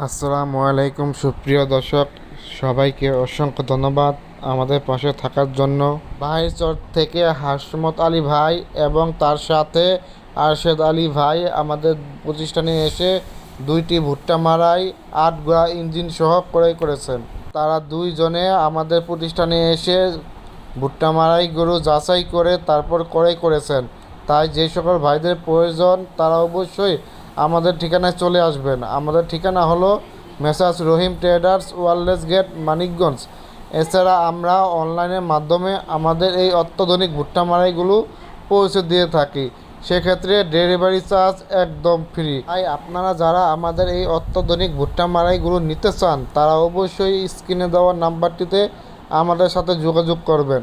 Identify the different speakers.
Speaker 1: আসসালামু আলাইকুম, সুপ্রিয় দর্শক। সবাইকে অসংখ্য ধন্যবাদ আমাদের পাশে থাকার জন্য। বাহিরচর থেকে হাসমত আলী ভাই এবং তার সাথে আরশেদ আলী ভাই আমাদের প্রতিষ্ঠানে এসে দুইটি ভুট্টা মারাই, আট গোড়া ইঞ্জিন সহ ক্রয় করেছেন। তারা দুইজনে আমাদের প্রতিষ্ঠানে এসে ভুট্টা মারাই গরু যাচাই করে তারপর ক্রয় করেছেন। তাই যে সকল ভাইদের প্রয়োজন, তারা অবশ্যই আমাদের ঠিকানায় চলে আসবেন। আমাদের ঠিকানা হলো messrs Rahim traders wireless gate, Manikganj. এছাড়া আমরা অনলাইনের মাধ্যমে আমাদের এই অত্যাধুনিক ভুট্টা মারাইগুলো পৌঁছে দিয়ে থাকি। সেক্ষেত্রে ডেলিভারি চার্জ একদম ফ্রি। তাই আপনারা যারা আমাদের এই অত্যাধুনিক ভুট্টা মারাইগুলো নিতে চান, তারা অবশ্যই স্ক্রিনে দেওয়া নাম্বারটিতে আমাদের সাথে যোগাযোগ করবেন।